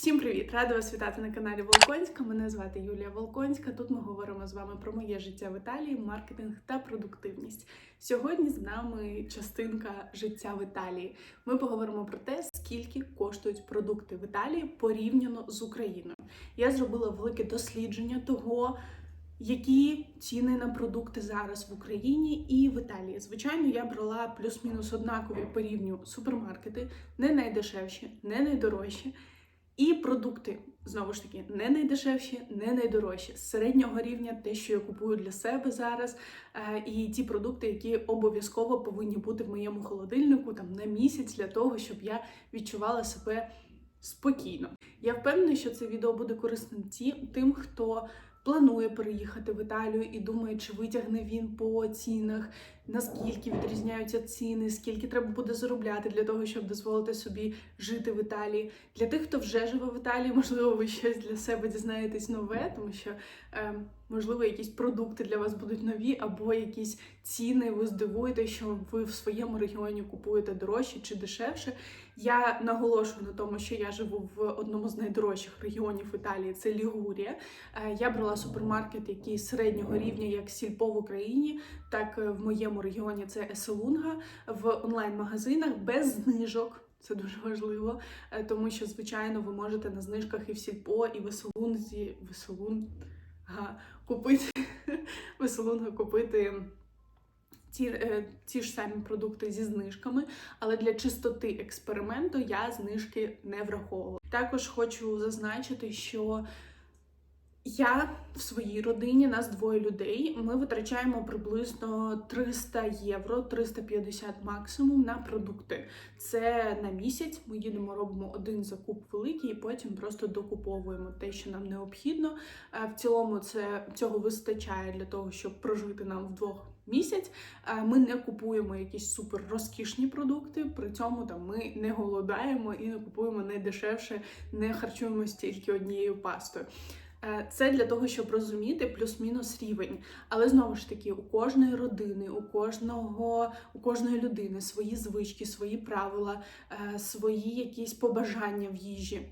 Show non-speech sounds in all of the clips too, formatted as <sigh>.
Всім привіт! Рада вас вітати на каналі Волконська. Мене звати Юлія Волконська. Тут ми говоримо з вами про моє життя в Італії, маркетинг та продуктивність. Сьогодні з нами частинка життя в Італії. Ми поговоримо про те, скільки коштують продукти в Італії порівняно з Україною. Я зробила велике дослідження того. Які ціни на продукти зараз в Україні і в Італії? Звичайно, я брала плюс-мінус однакові по рівню супермаркети, не найдешевші, не найдорожчі. І продукти знову ж таки не найдешевші, не найдорожчі. З середнього рівня те, що я купую для себе зараз, е, і ті продукти, які обов'язково повинні бути в моєму холодильнику там на місяць для того, щоб я відчувала себе спокійно. Я впевнена, що це відео буде корисним тим, хто планує переїхати в Італію і думає, чи витягне він по цінах, наскільки відрізняються ціни, скільки треба буде заробляти для того, щоб дозволити собі жити в Італії. Для тих, хто вже живе в Італії, можливо, ви щось для себе дізнаєтесь нове, тому що е, можливо якісь продукти для вас будуть нові, або якісь ціни. Ви здивуєте, що ви в своєму регіоні купуєте дорожче чи дешевше. Я наголошую на тому, що я живу в одному з найдорожчих регіонів Італії, це Лігурія. Е, Я брала супермаркет, який середнього рівня, як Сільпо в Україні, так е, в моєму регіоні це Еселунга в онлайн-магазинах без знижок. Це дуже важливо, е, тому що, звичайно, ви можете на знижках і в Сільпо, і в Еселунзі, в Еселунга купити <laughs> в Еселунга купити ті, е, ті ж самі продукти зі знижками, але для чистоти експерименту я знижки не враховувала. Також хочу зазначити, що я в своїй родині, нас двоє людей. Ми витрачаємо приблизно 300 євро, 350 максимум на продукти. Це на місяць. Ми їдемо, робимо один закуп великий, і потім просто докуповуємо те, що нам необхідно. Е, В цілому це цього вистачає для того, щоб прожити нам вдвох місяць. Е, Ми не купуємо якісь супер розкішні продукти. При цьому там ми не голодаємо і не купуємо найдешевше, не харчуємося тільки однією пастою. Е, Це для того, щоб розуміти плюс-мінус рівень. Але знову ж таки, у кожної родини, у кожного, у кожної людини свої звички, свої правила, е, свої якісь побажання в їжі.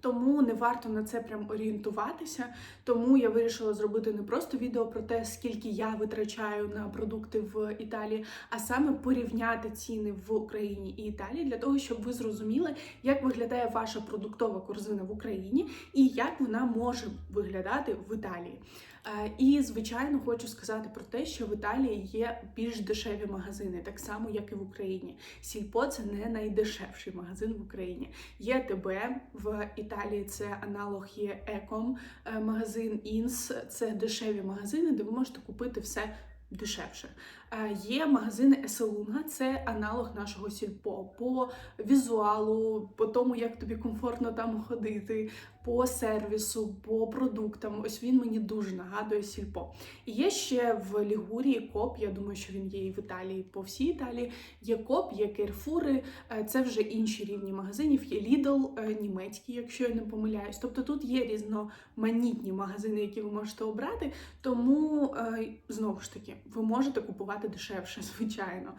Тому не варто на це прям орієнтуватися. Тому я вирішила зробити не просто відео про те, скільки я витрачаю на продукти в Італії, а саме порівняти ціни в Україні і Італії для того, щоб ви зрозуміли, як виглядає ваша продуктова корзина в Україні і як вона може виглядати в Італії. Е, І, звичайно, хочу сказати про те, що в Італії є більш дешеві магазини, так само як і в Україні. Сільпо це не найдешевший магазин в Україні. Є ТБ в Італії, це аналог є Еком, е, магазин Інс. Це дешеві магазини, де ви можете купити все. Дешевше Е, є магазини Еселунга, це аналог нашого сільпо по візуалу, по тому, як тобі комфортно там ходити, по сервісу, по продуктам. Ось він мені дуже нагадує сільпо. І є ще в Лігурії коп. Я думаю, що він є і в Італії, по всій Італії. Є коп, є керфури. е, Це вже інші рівні магазинів. Є Lidl, е, німецький, якщо я не помиляюсь. Тобто тут є різноманітні магазини, які ви можете обрати. Тому е, знову ж таки, ви можете купувати дешевше, <laughs> звичайно.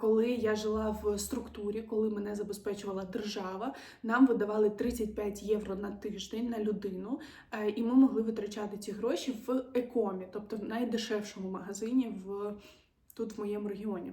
Коли я жила в структурі, коли мене забезпечувала держава, нам видавали 35 євро на тиждень на людину, е, і ми могли витрачати ці гроші в екомі, тобто в найдешевшому магазині в тут в моєму регіоні.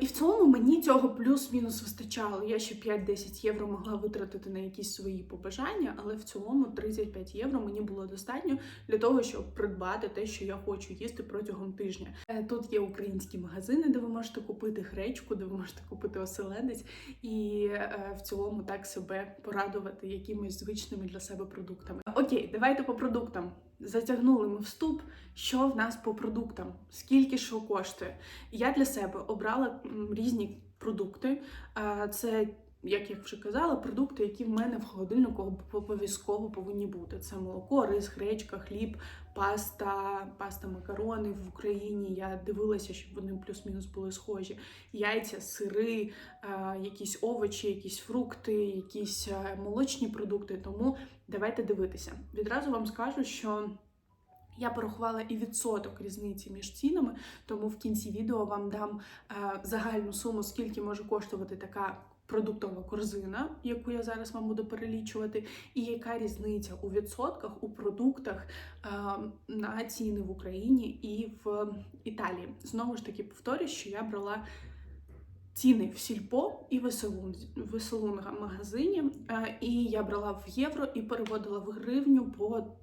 І в цілому мені цього плюс-мінус вистачало. Я ще 5-10 євро могла витратити на якісь свої побажання, але в цілому 35 євро мені було достатньо для того, щоб придбати те, що я хочу їсти протягом тижня. Е, Тут є українські магазини, де ви можете купити гречку, де ви можете купити оселедець, і е, в цілому так себе порадувати якимись звичними для себе продуктами. Окей, давайте по продуктам. Затягнули ми вступ. Що в нас по продуктам? Скільки що коштує? Я для себе обрала різні продукти. Це, як я вже казала, продукти, які в мене в холодильнику обов'язково повинні бути. Це молоко, рис, гречка, хліб, паста, паста макарони в Україні. Я дивилася, щоб вони плюс-мінус були схожі. Яйця, сири, е, якісь овочі, якісь фрукти, якісь е, молочні продукти. Тому давайте дивитися. Відразу вам скажу, що. Я порахувала і відсоток різниці між цінами, тому в кінці відео вам дам е, загальну суму, скільки може коштувати така продуктова корзина, яку я зараз вам буду перелічувати, і яка різниця у відсотках у продуктах е, на ціни в Україні і в Італії. Знову ж таки, повторюю, що я брала. Ціни в сільпо і в СЛУ, магазині, е, і я брала в євро і переводила в гривню по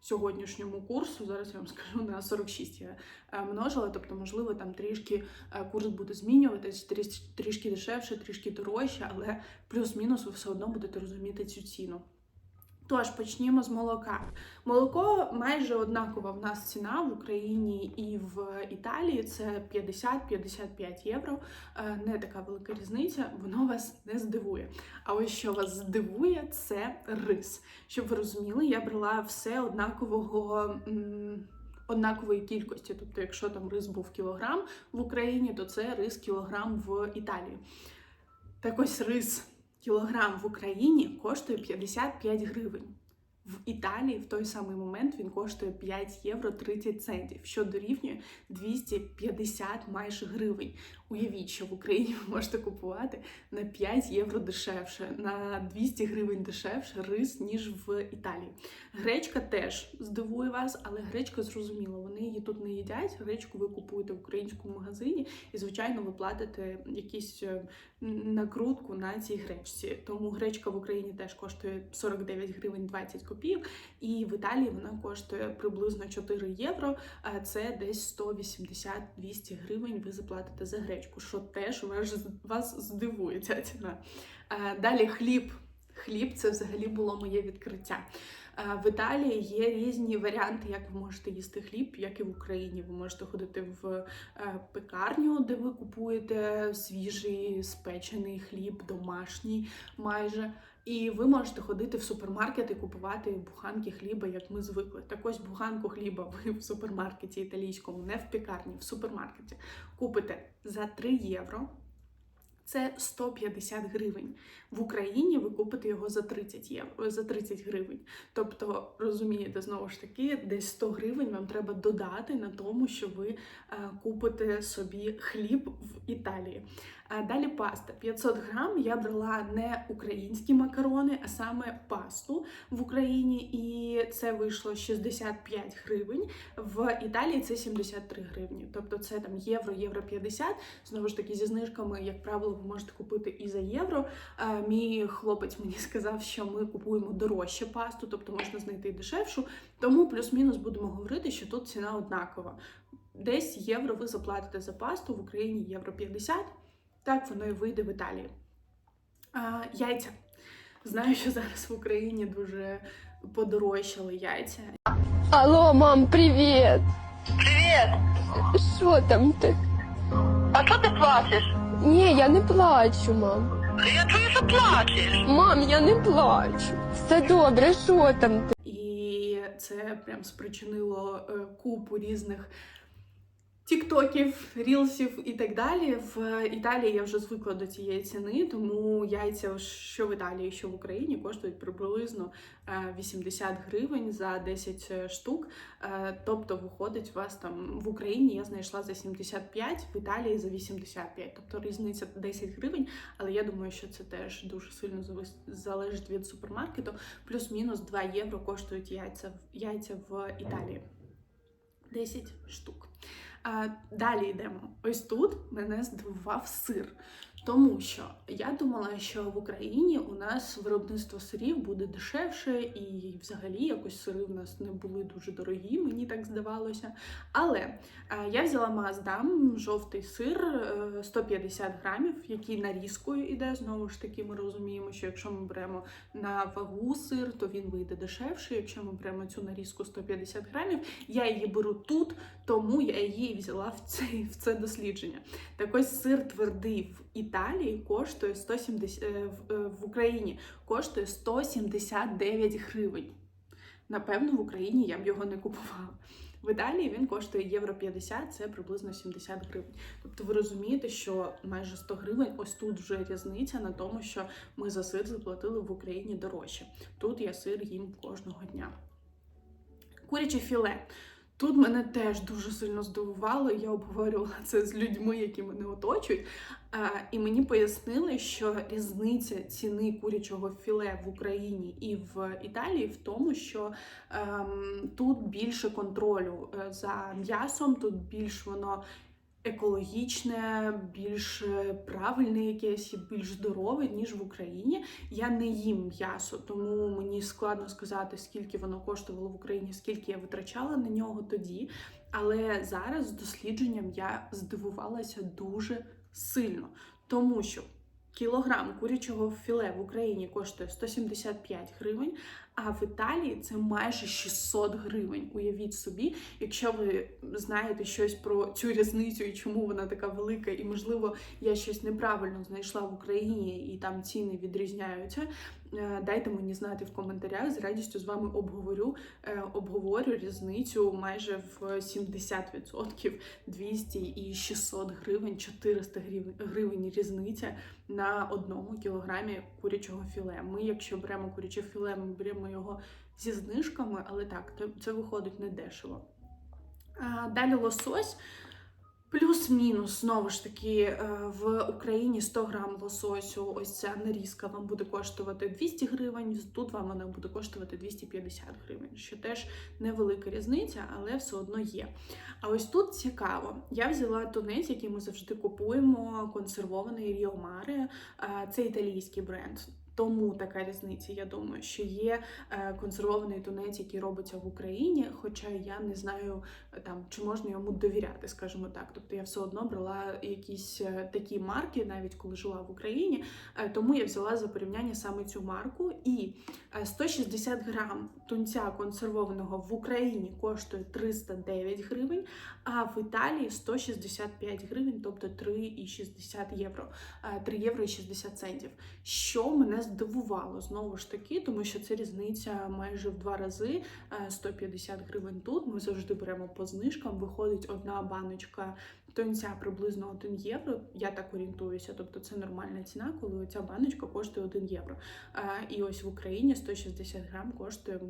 сьогоднішньому курсу. Зараз я вам скажу на 46 я е, множила, тобто, можливо, там трішки е, курс буде змінюватись, тріш- трішки дешевше, трішки дорожче, але плюс-мінус ви все одно будете розуміти цю ціну. Тож почнімо з молока. Молоко майже однакова в нас ціна в Україні і в Італії. Це 50-55 євро. Е, Не така велика різниця, воно вас не здивує. А ось що вас здивує, це рис. Щоб ви розуміли, я брала все однакового. Однакової кількості, тобто, якщо там рис був кілограм в Україні, то це рис кілограм в Італії. Так ось рис кілограм в Україні коштує 55 гривень. В Італії в той самий момент він коштує 5 євро 30 центів, що дорівнює 250 майже гривень. Уявіть, що в Україні ви можете купувати на 5 євро дешевше, на 200 гривень дешевше рис, ніж в Італії. Гречка теж здивує вас, але гречка зрозуміло, вони її тут не їдять. Гречку ви купуєте в українському магазині, і звичайно, ви платите якісь е, накрутку на цій гречці. Тому гречка в Україні теж коштує 49 гривень 20 копійок, і в Італії вона коштує приблизно 4 євро. А це десь 180-200 гривень. Ви заплатите за гречку, що теж вас, здивує ця ціна. Далі хліб. Хліб це взагалі було моє відкриття. Е, В Італії є різні варіанти, як ви можете їсти хліб, як і в Україні. Ви можете ходити в е, пекарню, де ви купуєте свіжий спечений хліб, домашній майже. І ви можете ходити в супермаркет і купувати буханки хліба, як ми звикли. Так ось буханку хліба ви в супермаркеті італійському, не в пікарні, в супермаркеті купите за 3 євро. Це 150 гривень. В Україні ви купите його за 30 євро, за 30 гривень. Тобто, розумієте, знову ж таки, десь 100 гривень вам треба додати на тому, що ви е, купите собі хліб в Італії. А далі паста. 500 грам я брала не українські макарони, а саме пасту в Україні, і це вийшло 65 гривень. В Італії це 73 гривні. Тобто це там євро, євро 50. Знову ж таки, зі знижками, як правило, ви можете купити і за євро. Мій хлопець мені сказав, що ми купуємо дорожче пасту, тобто можна знайти дешевшу. Тому плюс-мінус будемо говорити, що тут ціна однакова. Десь євро ви заплатите за пасту в Україні євро 50. Так воно і вийде в Італії. А, яйця. Знаю, що зараз в Україні дуже подорожчали яйця. Алло, мам, привет! Привіт! Що там ти? А що ти плачеш? Ні, я не плачу, мам. Я чую, що плачеш. Мам, я не плачу. Все добре, що там ти? І це прям спричинило е, купу різних тіктоків, рілсів і так далі. В Італії я вже звикла до цієї ціни, тому яйця, що в Італії, що в Україні, коштують приблизно е, 80 гривень за 10 штук. Е, Тобто, виходить, у вас там в Україні я знайшла за 75, в Італії за 85. Тобто різниця 10 гривень, але я думаю, що це теж дуже сильно залежить від супермаркету. Плюс-мінус 2 євро коштують яйця, яйця в Італії. 10 штук. Далі йдемо. Ось тут мене здивував сир. Тому що я думала, що в Україні у нас виробництво сирів буде дешевше, і взагалі якось сири в нас не були дуже дорогі, мені так здавалося. Але е, я взяла Маздам жовтий сир е, 150 грамів, який нарізкою іде. Знову ж таки, ми розуміємо, що якщо ми беремо на вагу сир, то він вийде дешевше. Якщо ми беремо цю нарізку 150 грамів, я її беру тут, тому я її взяла в це, в це дослідження. Так ось сир твердий в Італії коштує 170, е, е, в Україні коштує 179 гривень. Напевно, в Україні я б його не купувала. В Італії він коштує євро 50, це приблизно 70 гривень. Тобто ви розумієте, що майже 100 гривень ось тут вже різниця на тому, що ми за сир заплатили в Україні дорожче. Тут я сир їм кожного дня. Куряче філе. Тут мене теж дуже сильно здивувало. Я обговорювала <laughs> це з людьми, які мене оточують. Е, І мені пояснили, що різниця ціни курячого філе в Україні і в Італії в тому, що ем, тут більше контролю е, за м'ясом, тут більш воно екологічне, більш е, правильне якесь і більш здорове, ніж в Україні. Я не їм м'ясо, тому мені складно сказати, скільки воно коштувало в Україні, скільки я витрачала на нього тоді. Але зараз з дослідженням я здивувалася дуже сильно, тому що кілограм курячого філе в Україні коштує 175 гривень, а в Італії це майже 600 гривень. Уявіть собі, якщо ви знаєте щось про цю різницю і чому вона така велика, і можливо я щось неправильно знайшла в Україні і там ціни відрізняються. Е, Дайте мені знати в коментарях. З радістю з вами обговорю, е, обговорю різницю майже в 70%, 200 і 600 гривень, 400 гривень, різниця на одному кілограмі курячого філе. Ми, якщо беремо куряче філе, ми беремо його зі знижками, але так, це- виходить не дешево. Далі лосось. Плюс-мінус, знову ж таки, е, в Україні 100 грам лососю, ось ця нарізка вам буде коштувати 200 гривень, тут вам вона буде коштувати 250 гривень, що теж невелика різниця, але все одно є. А ось тут цікаво. Я взяла тунець, який ми завжди купуємо, консервований Ріо Маре. Е, Це італійський бренд. Тому така різниця. Я думаю, що є е, консервований тунець, який робиться в Україні, хоча я не знаю е, там чи можна йому довіряти, скажімо так. Тобто я все одно брала якісь е, такі марки, навіть коли жила в Україні. Тому я взяла за порівняння саме цю марку. І е, 160 грам тунця консервованого в Україні коштує 309 гривень, а в Італії 165 гривень, тобто 3,60 євро, Е, 3 євро і 60 центів. Що мене здивувало знову ж таки, тому що це різниця майже в два рази. е, 150 гривень тут. Ми завжди беремо по знижкам. Виходить одна баночка тонця приблизно 1 євро. Я так орієнтуюся. Тобто це нормальна ціна, коли ця баночка коштує 1 євро. Е, І ось в Україні 160 грам коштує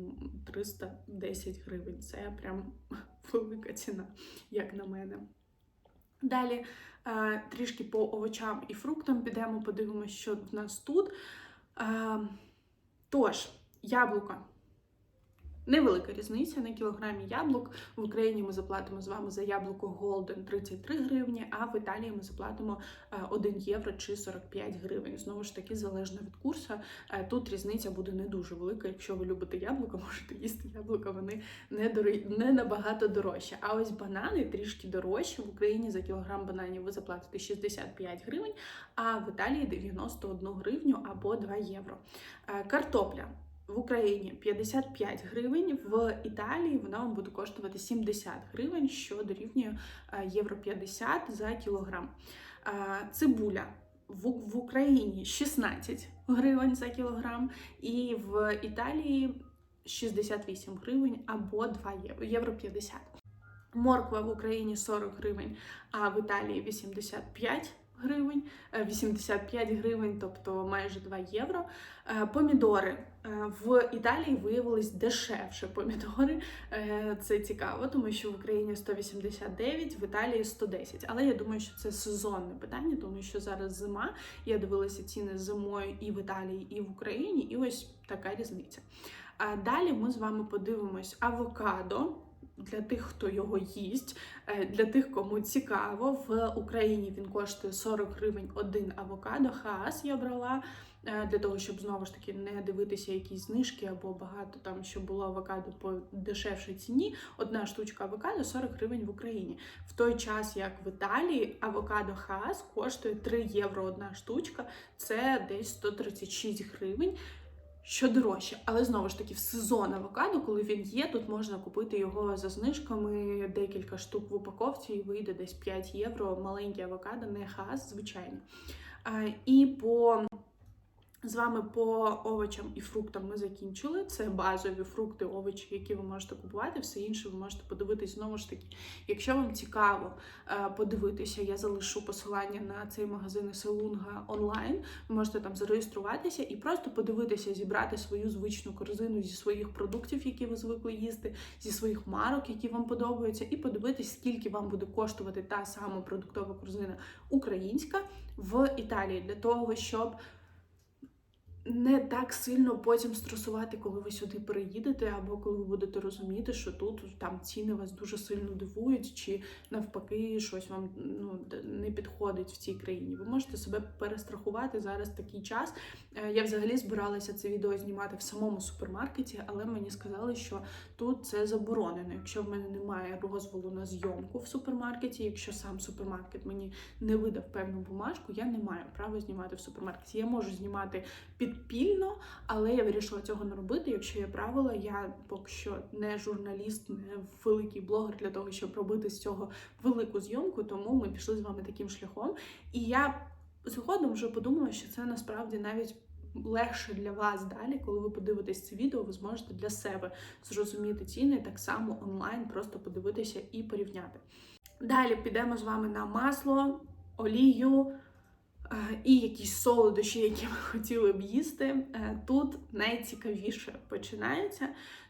310 гривень. Це прям <laughs> велика ціна, як на мене. Далі е, трішки по овочам і фруктам підемо, подивимося, що в нас тут. Е, Тож, яблука. Невелика різниця на кілограмі яблук. В Україні ми заплатимо з вами за яблуко Golden 33 гривні, а в Італії ми заплатимо е, 1 євро чи 45 гривень. Знову ж таки, залежно від курсу. Е, Тут різниця буде не дуже велика. Якщо ви любите яблука, <laughs> можете їсти яблука, вони не, дорі... не набагато дорожчі. А ось банани трішки дорожчі. В Україні за кілограм бананів ви заплатите 65 гривень, а в Італії 91 гривню або 2 євро. Е, Картопля. В Україні 55 гривень, в Італії вона вам буде коштувати 70 гривень, що дорівнює е, євро 50 за кілограм. Е, Цибуля в, Україні 16 гривень за кілограм, і в Італії 68 гривень або 2 євро, євро 50. Морква в Україні 40 гривень, а в Італії 85 гривень, е, 85 гривень, тобто майже 2 євро. Е, Помідори Е, в Італії виявились дешевше помідори. Е, Це цікаво, тому що в Україні 189, в Італії 110. Але я думаю, що це сезонне питання, тому що зараз зима. Я дивилася ціни зимою і в Італії, і в Україні, і ось така різниця. А далі ми з вами подивимось авокадо. Для тих, хто його їсть, Е, для тих, кому цікаво, в Україні він коштує 40 гривень один авокадо. Хаас я брала е, для того, щоб знову ж таки не дивитися якісь знижки або багато там, щоб було авокадо по дешевшій ціні. Одна штучка авокадо 40 гривень в Україні. В той час, як в Італії, авокадо Хаас коштує 3 євро одна штучка, це десь 136 гривень. Що дорожче, але знову ж таки в сезон авокадо, коли він є, тут можна купити його за знижками декілька штук в упаковці і вийде десь 5 євро. Маленький авокадо, не хас, звичайно. І по З вами по овочам і фруктам ми закінчили. Це базові фрукти, овочі, які ви можете купувати. Все інше ви можете подивитись знову ж таки. Якщо вам цікаво е, подивитися, я залишу посилання на цей магазин Селунга онлайн. Ви можете там зареєструватися і просто подивитися, зібрати свою звичну корзину зі своїх продуктів, які ви звикли їсти, зі своїх марок, які вам подобаються, і подивитись, скільки вам буде коштувати та сама продуктова корзина українська в Італії для того, щоб не так сильно потім стресувати, коли ви сюди переїдете, або коли ви будете розуміти, що тут там ціни вас дуже сильно дивують, чи навпаки щось вам ну, не підходить в цій країні. Ви можете себе перестрахувати зараз такий час. Е, Я взагалі збиралася це відео знімати в самому супермаркеті, але мені сказали, що тут це заборонено. Якщо в мене немає дозволу на зйомку в супермаркеті, якщо сам супермаркет мені не видав певну бумажку, я не маю права знімати в супермаркеті. Я можу знімати підпільно, але я вирішила цього не робити. Якщо є правила, я поки що не журналіст, не великий блогер для того, щоб робити з цього велику зйомку. Тому ми пішли з вами таким шляхом. І я згодом вже подумала, що це насправді навіть. Легше для вас далі, коли ви подивитесь це відео, ви зможете для себе зрозуміти ціни так само онлайн, просто подивитися і порівняти. Далі підемо з вами на масло, олію, і якісь солодощі, які ви <laughs> хотіли б їсти. Е, Тут найцікавіше починається,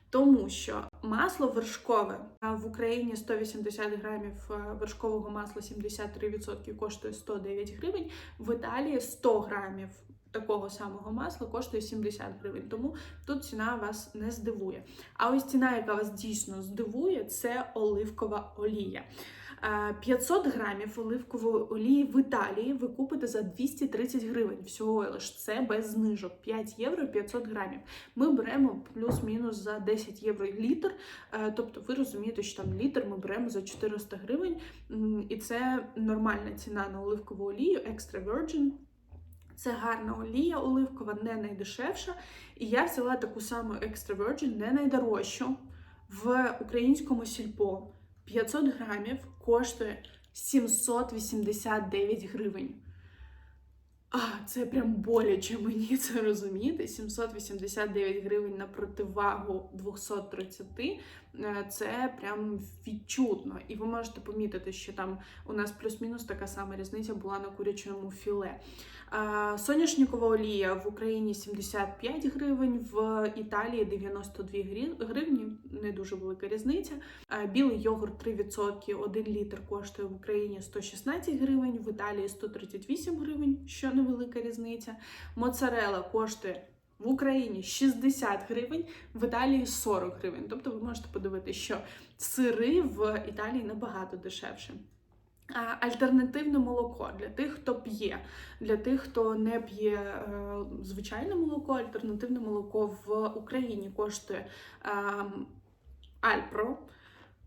тому що масло вершкове в Україні 180 грамів е, вершкового масла 73% коштує 109 гривень. В Італії 100 грамів такого самого масла коштує 70 гривень. Тому тут ціна вас не здивує. А ось ціна, яка вас дійсно здивує, це оливкова олія. Е, 500 грамів оливкової олії в Італії ви купите за 230 гривень. Всього лиш це без знижок. 5 євро 500 грамів. Ми беремо плюс-мінус за 10 євро літр. Е, Тобто ви розумієте, що там літр ми беремо за 400 гривень. І це нормальна ціна на оливкову олію, extra virgin. Це гарна олія оливкова, не найдешевша. І я взяла таку саму Extra Virgin, не найдорожчу, в українському сільпо. 500 грамів коштує 789 гривень. А, це прям боляче мені це розуміти. 789 гривень на противагу 230. е, Це прям відчутно. І ви можете помітити, що там у нас плюс-мінус така сама різниця була на курячому філе. А, Соняшникова олія в Україні 75 гривень, в Італії 92 гривні, не дуже велика різниця. Білий йогурт 3%, 1 літр коштує в Україні 116 гривень, в Італії 138 гривень, що невелика різниця. Моцарела коштує в Україні 60 гривень, в Італії 40 гривень. Тобто ви можете подивитися, що сири в Італії набагато дешевше. Альтернативне молоко для тих, хто п'є, для тих, хто не п'є е, звичайне молоко, альтернативне молоко в Україні коштує е, Альпро.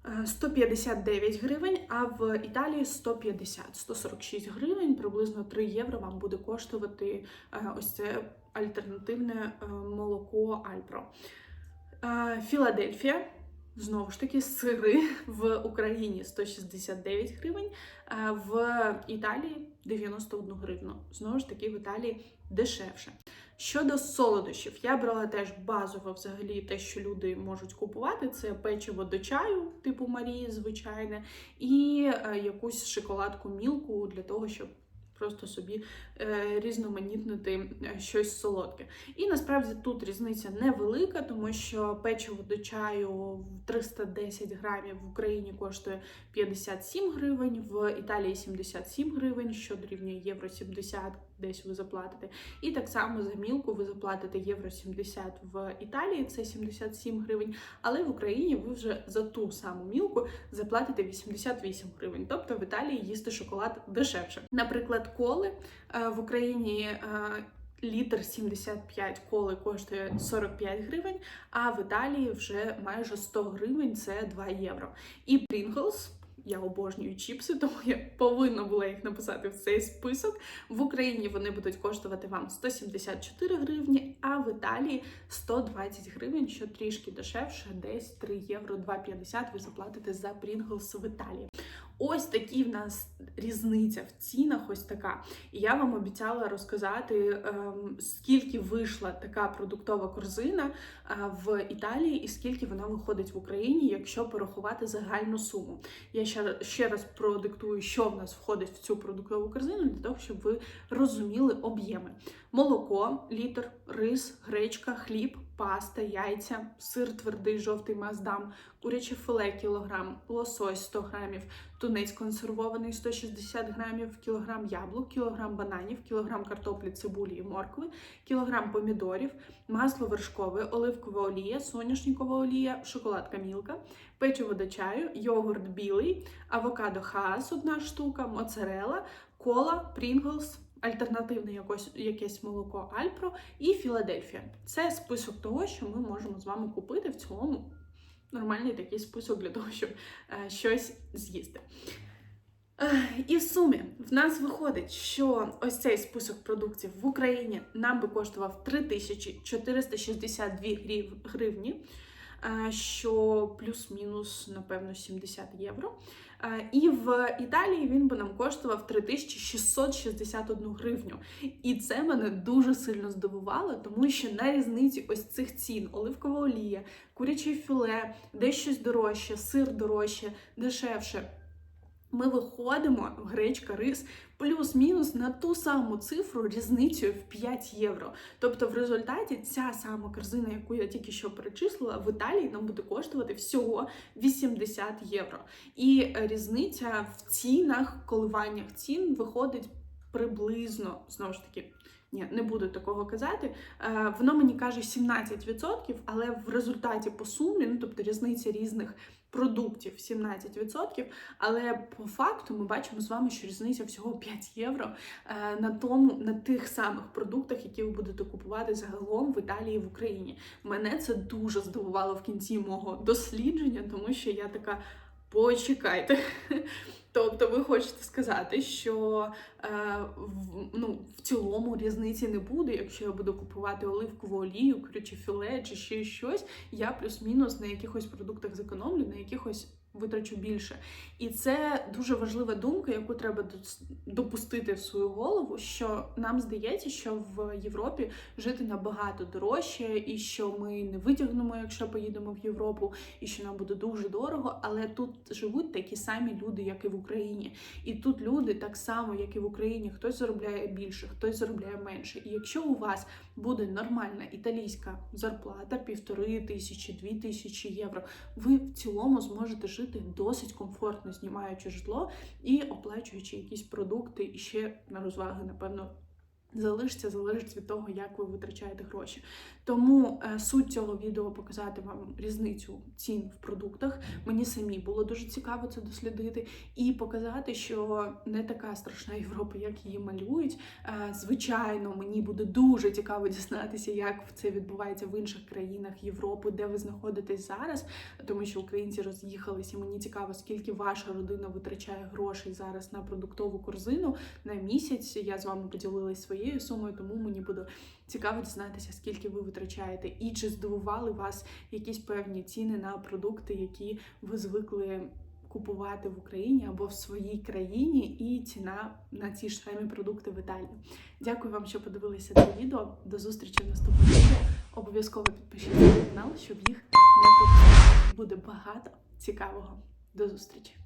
Е, 159 гривень, а в Італії 150, 146 гривень, приблизно 3 євро вам буде коштувати е, ось це альтернативне е, молоко Альпро. Е, Філадельфія. Знову ж таки, сири в Україні 169 гривень, в Італії 91 гривну. Знову ж таки, в Італії дешевше. Щодо солодощів, я брала теж базово взагалі те, що люди можуть купувати. Це печиво до чаю, типу Марії, звичайне, і е, якусь шоколадку мілку для того, щоб просто собі е, різноманітнити е, щось солодке. І насправді тут різниця невелика, тому що печиво до чаю в 310 грамів в Україні коштує 57 гривень, в Італії 77 гривень, що дорівнює євро 70, десь ви заплатите. І так само за мілку ви заплатите євро 70 в Італії, це 77 гривень, але в Україні ви вже за ту саму мілку заплатите 88 гривень. Тобто в Італії їсти шоколад дешевше. Наприклад, коли е, в Україні. е, Літр 75 коли коштує 45 гривень, а в Італії вже майже 100 гривень це 2 євро. І Pringles, я обожнюю чіпси, тому я повинна була їх написати в цей список. В Україні вони будуть коштувати вам 174 гривні, а в Італії 120 гривень, що трішки дешевше, десь 3 євро 2,50 ви заплатите за Pringles в Італії. Ось такі в нас різниця в цінах, ось така. І я вам обіцяла розказати, ем, скільки вийшла така продуктова корзина в Італії і скільки вона виходить в Україні, якщо порахувати загальну суму. Я ще, ще раз продиктую, що в нас входить в цю продуктову корзину, для того, щоб ви розуміли об'єми: молоко, літр, рис, гречка, хліб, паста, яйця, сир твердий, жовтий маздам, куряче филе кілограм, лосось 100 грамів, тунець консервований 160 грамів, кілограм яблук, кілограм бананів, кілограм картоплі, цибулі і моркви, кілограм помідорів, масло вершкове, оливкова олія, соняшникова олія, шоколадка мілка, печиво до чаю, йогурт білий, авокадо хаас одна штука, моцарела, кола, прінглс, альтернативне якось, якесь молоко Альпро і Філадельфія. Це список того, що ми можемо з вами купити в цілому. Нормальний такий список для того, щоб е, щось з'їсти. І в сумі в нас виходить, що ось цей список продуктів в Україні нам би коштував 3462 грів- гривні, е, що плюс-мінус, напевно, 70 євро. Е, І в Італії він би нам коштував 3661 гривню. І це мене дуже сильно здивувало, тому що на різниці ось цих цін оливкова олія, куряче філе, десь щось дорожче, сир дорожче, дешевше. Ми виходимо в гречка, рис плюс-мінус на ту саму цифру різницею в 5 євро. Тобто, в результаті ця сама корзина, яку я тільки що перечислила, в Італії нам буде коштувати всього 80 євро. І різниця в цінах, коливаннях цін виходить приблизно знову ж таки. Ні, не буду такого казати. Е, воно мені каже 17%, але в результаті по сумі, ну тобто різниця різних продуктів 17%, але по факту ми бачимо з вами, що різниця всього 5 євро е, на тому, на тих самих продуктах, які ви будете купувати загалом в Італії в Україні. Мене це дуже здивувало в кінці мого дослідження, тому що я така. Почекайте. Тобто, ви хочете сказати, що е, в, ну, в цілому різниці не буде, якщо я буду купувати оливкову олію, крючі філе чи ще щось, я плюс-мінус на якихось продуктах зекономлю, на якихось витрачу більше. І це дуже важлива думка, яку треба допустити в свою голову, що нам здається, що в Європі жити набагато дорожче, і що ми не витягнемо, якщо поїдемо в Європу, і що нам буде дуже дорого. Але тут живуть такі самі люди, як і в Україні. І тут люди так само, як і в Україні, хтось заробляє більше, хтось заробляє менше. І якщо у вас буде нормальна італійська зарплата, півтори тисячі, дві тисячі євро, ви в цілому зможете жити досить комфортно, знімаючи житло і оплачуючи якісь продукти, і ще на розваги, напевно. Залишиться, залежить від того, як ви витрачаєте гроші. Тому е, суть цього відео показати вам різницю цін в продуктах. Мені самі було дуже цікаво це дослідити і показати, що не така страшна Європа, як її малюють. Е, звичайно, мені буде дуже цікаво дізнатися, як це відбувається в інших країнах Європи, де ви знаходитесь зараз, тому що українці роз'їхалися. Мені цікаво, скільки ваша родина витрачає грошей зараз на продуктову корзину на місяць. Я з вами поділилась своєю сумою, тому мені буде цікаво дізнатися, скільки ви витрачаєте, і чи здивували вас якісь певні ціни на продукти, які ви звикли. Купувати в Україні або в своїй країні, і ціна на ці ж самі продукти в Італії. Дякую вам, що подивилися це відео. До зустрічі в наступному відео. Обов'язково підпишіться на канал, щоб їх не пропустити. Буде багато цікавого. До зустрічі!